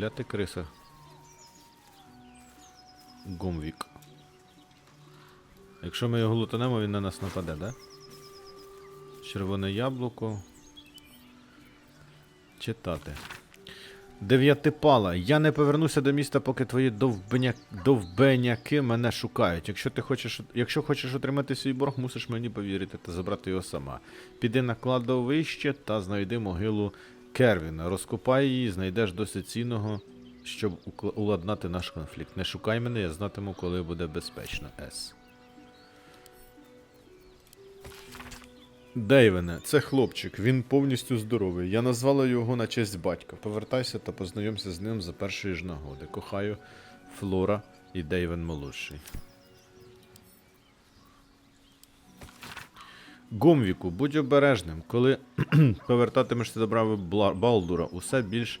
Ля ти криса. Гумвік. Якщо ми його лутанемо, він на нас нападе, да? Червоне яблуко. Читати. Дев'ятипала. Я не повернуся до міста, поки твої довбеня... довбеняки мене шукають. Якщо ти хочеш, якщо хочеш отримати свій борг, мусиш мені повірити та забрати його сама. Піди на кладовище та знайди могилу Кервіна. Розкопай її, знайдеш досить цінного, щоб уладнати наш конфлікт. Не шукай мене, я знатиму, коли буде безпечно. С. Дейвене, це хлопчик, він повністю здоровий. Я назвала його на честь батька. Повертайся та познайомся з ним за першої ж нагоди. Кохаю Флора і Дейвен молодший. Гумвіку, будь обережним, коли повертатимешся до брави Балдура, усе більш